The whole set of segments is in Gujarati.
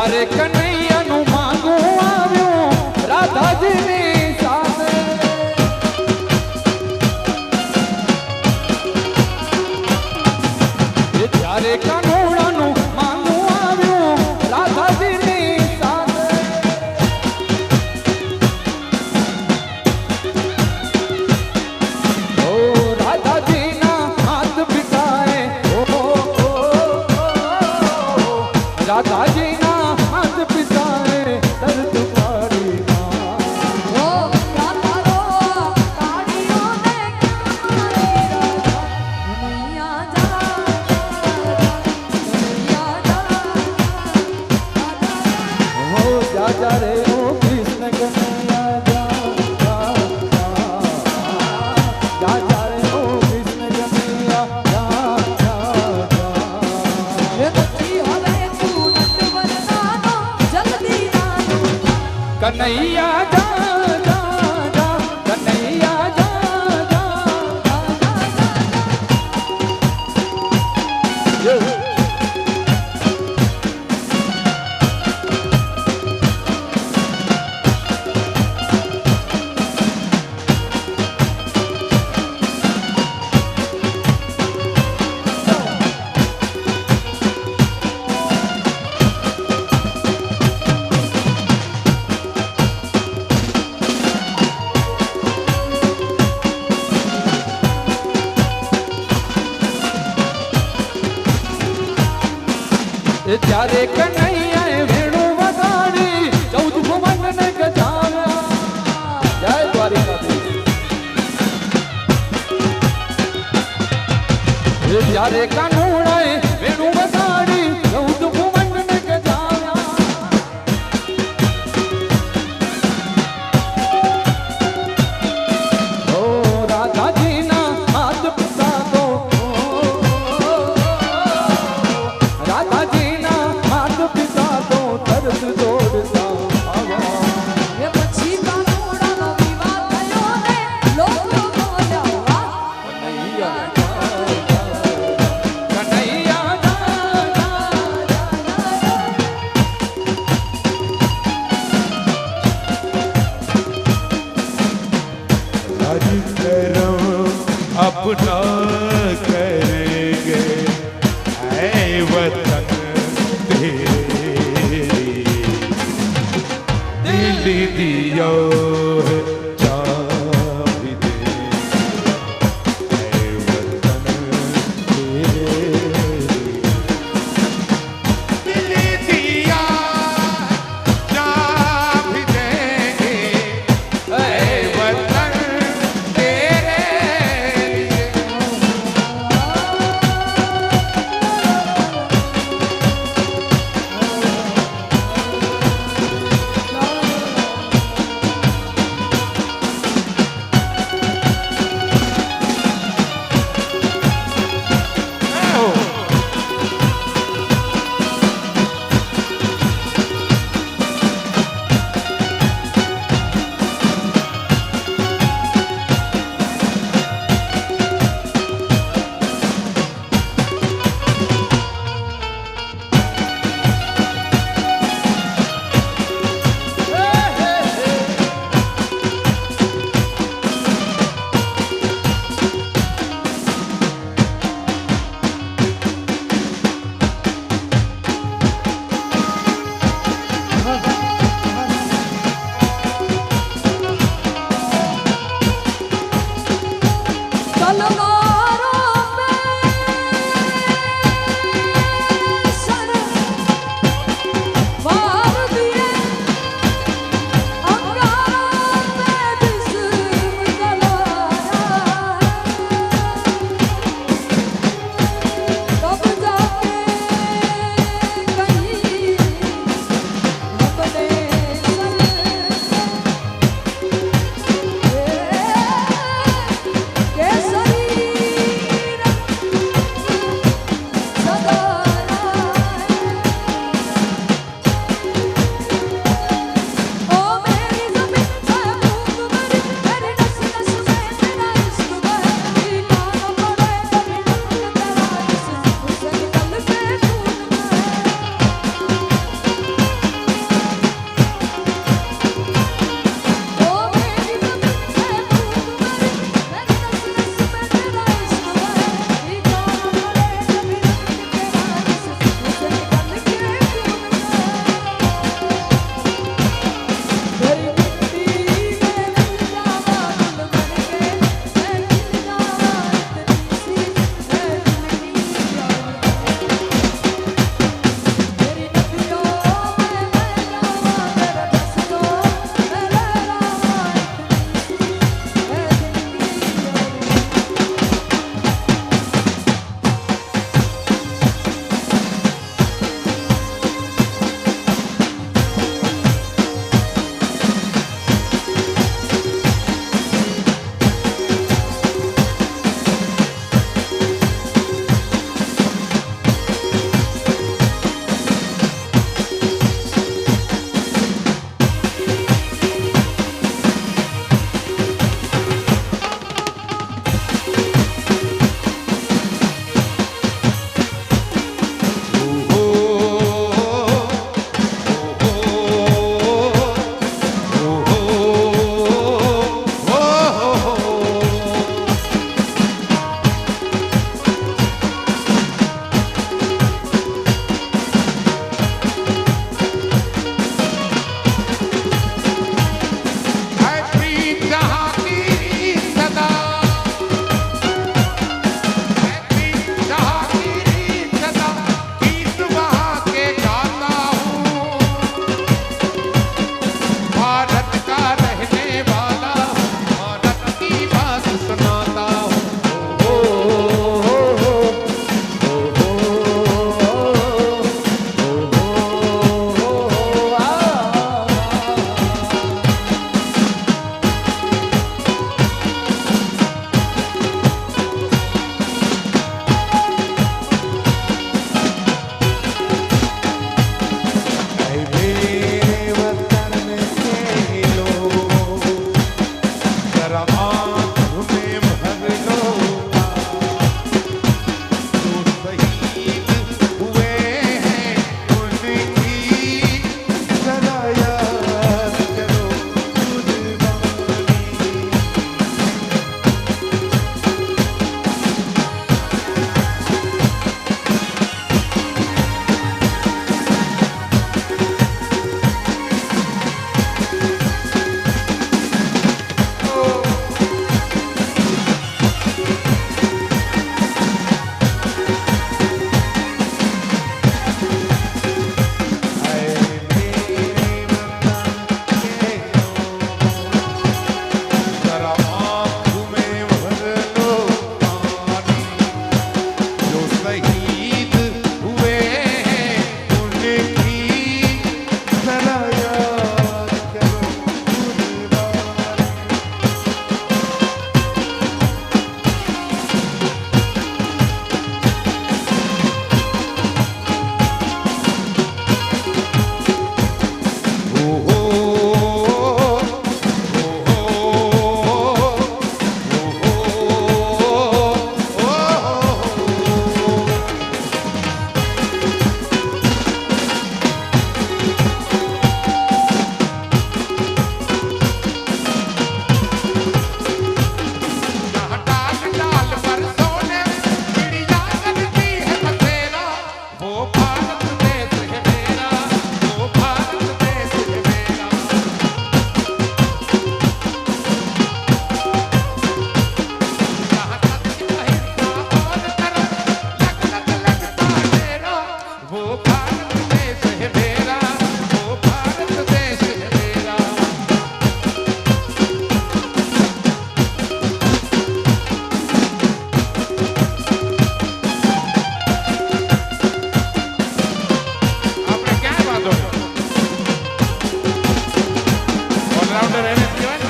જ્યારે કનૈયાનું માંગું આવ્યું, રાધાજીની સાથે જ્યારે કનોડાનું માંગું આવ્યું, રાધાજીની સાથે ઓ રાધાજીના હાથ ભીતાએ ઓ. રાધાજીના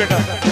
बेटा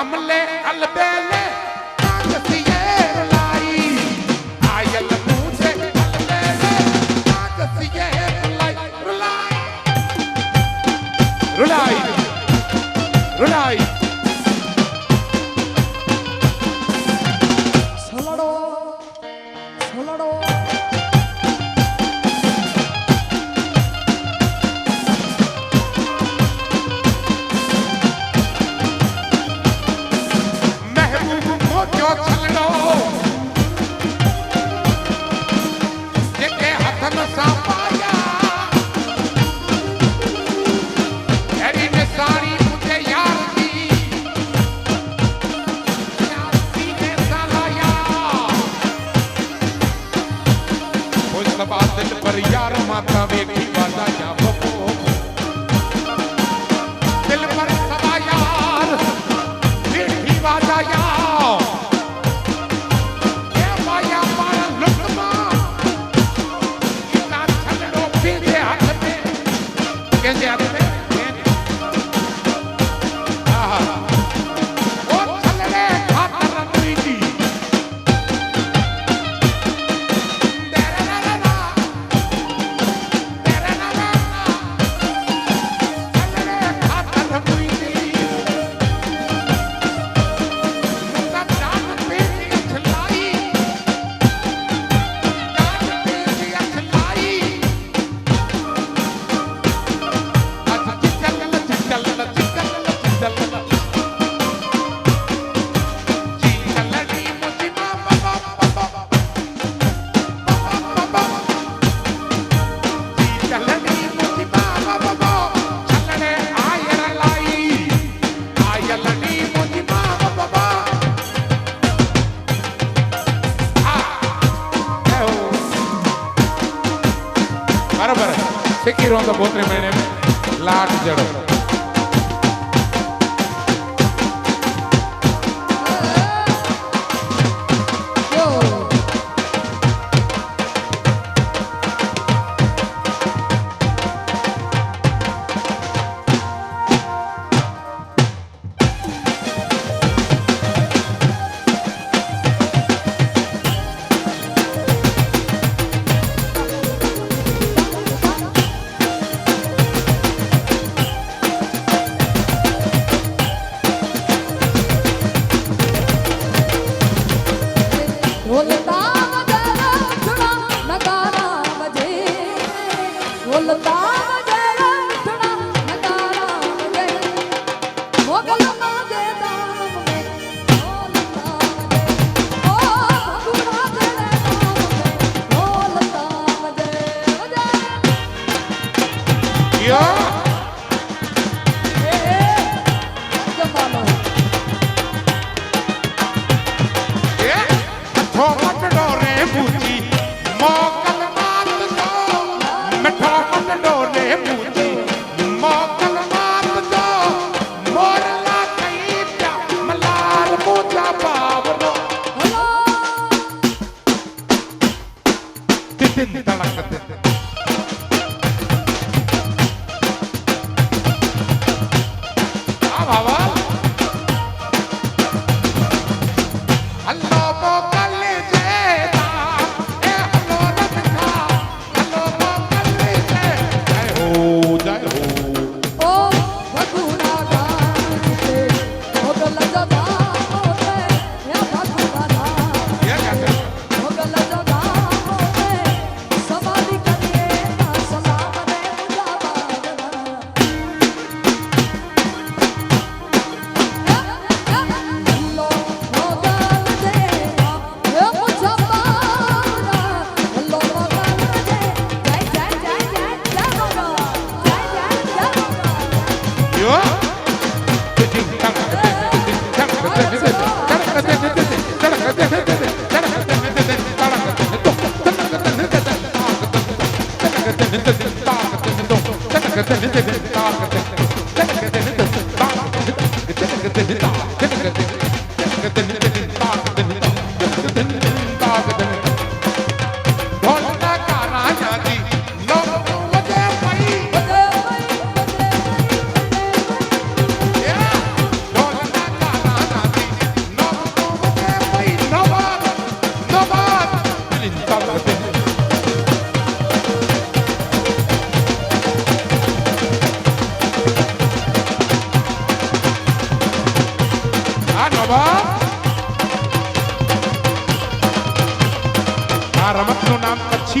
अमले boca, bom.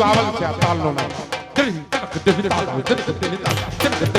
وعملت يا طلنا درهم تنق درهم تنق درهم تنق